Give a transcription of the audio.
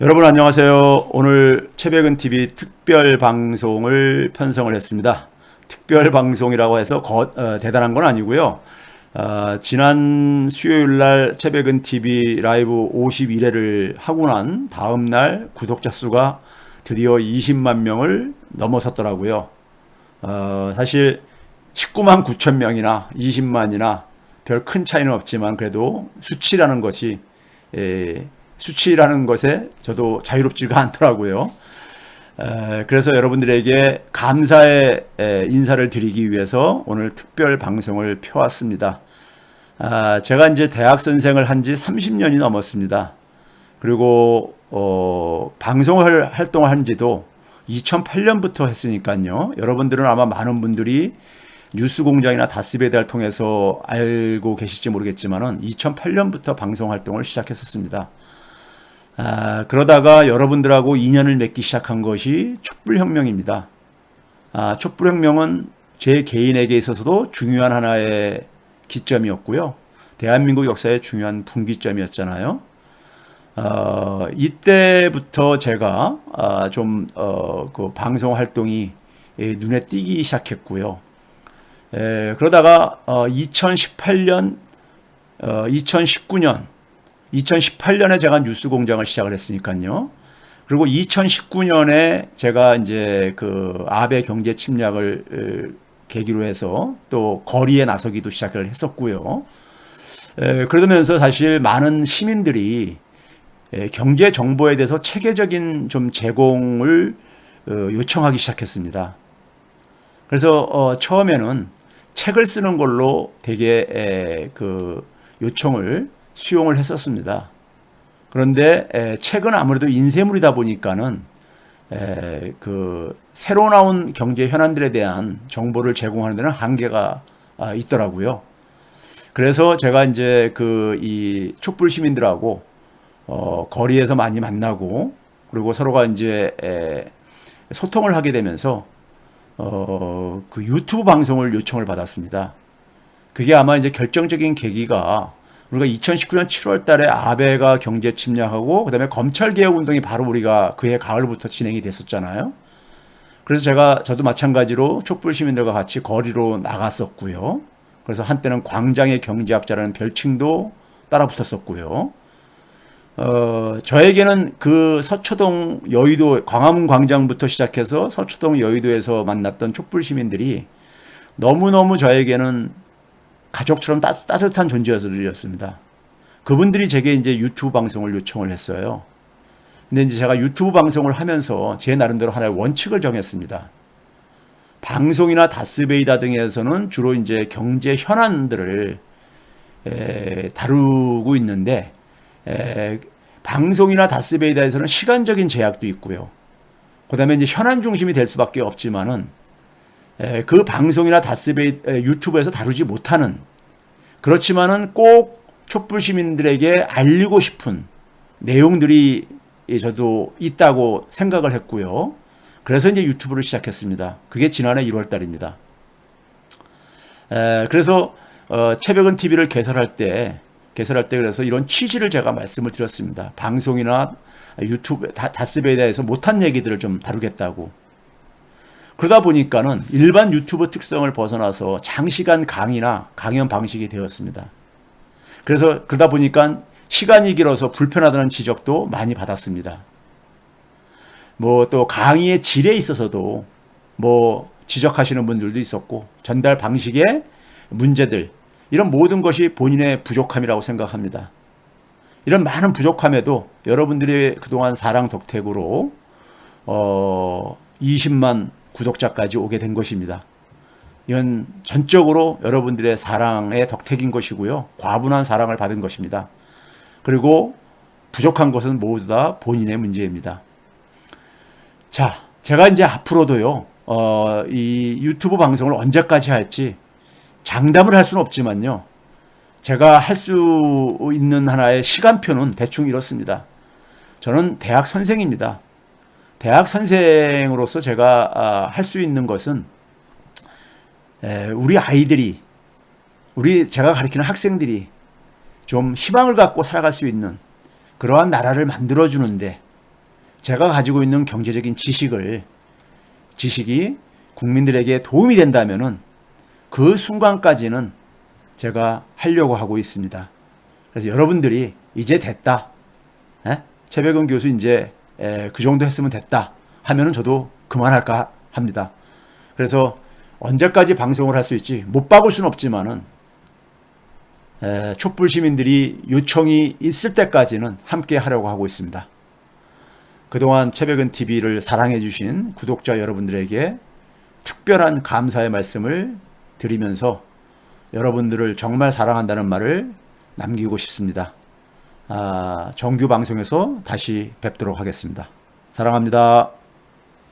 여러분 안녕하세요. 오늘 최백은 TV 특별 방송을 편성을 했습니다. 특별 방송이라고 해서 거, 어, 대단한 건 아니고요. 어, 지난 수요일 날 최백은 TV 라이브 51회를 하고 난 다음 날 구독자 수가 드디어 20만 명을 넘어섰더라고요. 어, 사실 19만 9천 명이나 20만이나 별 큰 차이는 없지만 그래도 수치라는 것이 에, 수치라는 것에 저도 자유롭지가 않더라고요. 에, 그래서 여러분들에게 감사의 에, 인사를 드리기 위해서 오늘 특별 방송을 펴왔습니다. 아, 제가 이제 대학 선생을 한 지 30년이 넘었습니다. 그리고 어, 방송을 활동을 한 지도 2008년부터 했으니까요. 여러분들은 아마 많은 분들이 뉴스 공장이나 다스베달을 통해서 알고 계실지 모르겠지만은 2008년부터 방송 활동을 시작했었습니다. 아, 그러다가 여러분들하고 인연을 맺기 시작한 것이 촛불혁명입니다. 아, 촛불혁명은 제 개인에게 있어서도 중요한 하나의 기점이었고요. 대한민국 역사의 중요한 분기점이었잖아요. 어, 이때부터 제가 아, 좀, 어, 그 방송 활동이 예, 눈에 띄기 시작했고요. 에, 그러다가 어, 2018년, 어, 2019년, 2018년에 제가 뉴스 공장을 시작을 했으니까요. 그리고 2019년에 제가 이제 그 아베 경제 침략을 계기로 해서 또 거리에 나서기도 시작을 했었고요. 에, 그러면서 사실 많은 시민들이 에, 경제 정보에 대해서 체계적인 좀 제공을 어, 요청하기 시작했습니다. 그래서 어, 처음에는 책을 쓰는 걸로 되게 에, 그 요청을 수용을 했었습니다. 그런데 에, 책은 아무래도 인쇄물이다 보니까는 에, 그 새로 나온 경제 현안들에 대한 정보를 제공하는 데는 한계가 아, 있더라고요. 그래서 제가 이제 그 이 촛불 시민들하고 어, 거리에서 많이 만나고 그리고 서로가 이제 에, 소통을 하게 되면서 어, 그 유튜브 방송을 요청을 받았습니다. 그게 아마 이제 결정적인 계기가 우리가 2019년 7월 달에 아베가 경제 침략하고 그다음에 검찰 개혁 운동이 바로 우리가 그해 가을부터 진행이 됐었잖아요. 그래서 제가 저도 마찬가지로 촛불 시민들과 같이 거리로 나갔었고요. 그래서 한때는 광장의 경제학자라는 별칭도 따라 붙었었고요. 어, 저에게는 그 서초동 여의도 광화문 광장부터 시작해서 서초동 여의도에서 만났던 촛불 시민들이 너무너무 저에게는 가족처럼 따, 뜻한 존재였습니다. 그분들이 제게 이제 유튜브 방송을 요청을 했어요. 근데 이제 제가 유튜브 방송을 하면서 제 나름대로 하나의 원칙을 정했습니다. 방송이나 다스베이다 등에서는 주로 이제 경제 현안들을 에, 다루고 있는데 에, 방송이나 다스베이다에서는 시간적인 제약도 있고요. 그다음에 이제 현안 중심이 될 수밖에 없지만은 에, 그 방송이나 다스베이 유튜브에서 다루지 못하는 그렇지만은 꼭 촛불 시민들에게 알리고 싶은 내용들이 저도 있다고 생각을 했고요. 그래서 이제 유튜브를 시작했습니다. 그게 지난해 1월 달입니다. 에, 그래서 어, 채백은 TV를 개설할 때 개설할 때 그래서 이런 취지를 제가 말씀을 드렸습니다. 방송이나 유튜브 다, 다스베이다에서 못한 얘기들을 좀 다루겠다고. 그러다 보니까는 일반 유튜브 특성을 벗어나서 장시간 강의나 강연 방식이 되었습니다. 그래서 그러다 보니까 시간이 길어서 불편하다는 지적도 많이 받았습니다. 뭐 또 강의의 질에 있어서도 뭐 지적하시는 분들도 있었고 전달 방식의 문제들 이런 모든 것이 본인의 부족함이라고 생각합니다. 이런 많은 부족함에도 여러분들이 그동안 사랑 덕택으로 어 20만 구독자까지 오게 된 것입니다. 이건 전적으로 여러분들의 사랑의 덕택인 것이고요. 과분한 사랑을 받은 것입니다. 그리고 부족한 것은 모두 다 본인의 문제입니다. 자, 제가 이제 앞으로도요, 어, 이 유튜브 방송을 언제까지 할지 장담을 할 수는 없지만요. 제가 할 수 있는 하나의 시간표는 대충 이렇습니다. 저는 대학 선생입니다. 대학 선생으로서 제가 아, 할수 있는 것은 우리 아이들이 우리 제가 가르치는 학생들이 좀 희망을 갖고 살아갈 수 있는 그러한 나라를 만들어 주는데 제가 가지고 있는 경제적인 지식을 지식이 국민들에게 도움이 된다면은 그 순간까지는 제가 하려고 하고 있습니다. 그래서 여러분들이 이제 됐다. 에? 최백은 교수 이제 에, 그 정도 했으면 됐다 하면은 저도 그만할까 합니다. 그래서 언제까지 방송을 할 수 있지 못 박을 수는 없지만은 에, 촛불 시민들이 요청이 있을 때까지는 함께 하려고 하고 있습니다. 그동안 최백은 TV를 사랑해 주신 구독자 여러분들에게 특별한 감사의 말씀을 드리면서 여러분들을 정말 사랑한다는 말을 남기고 싶습니다. 아, 정규 방송에서 다시 뵙도록 하겠습니다. 사랑합니다.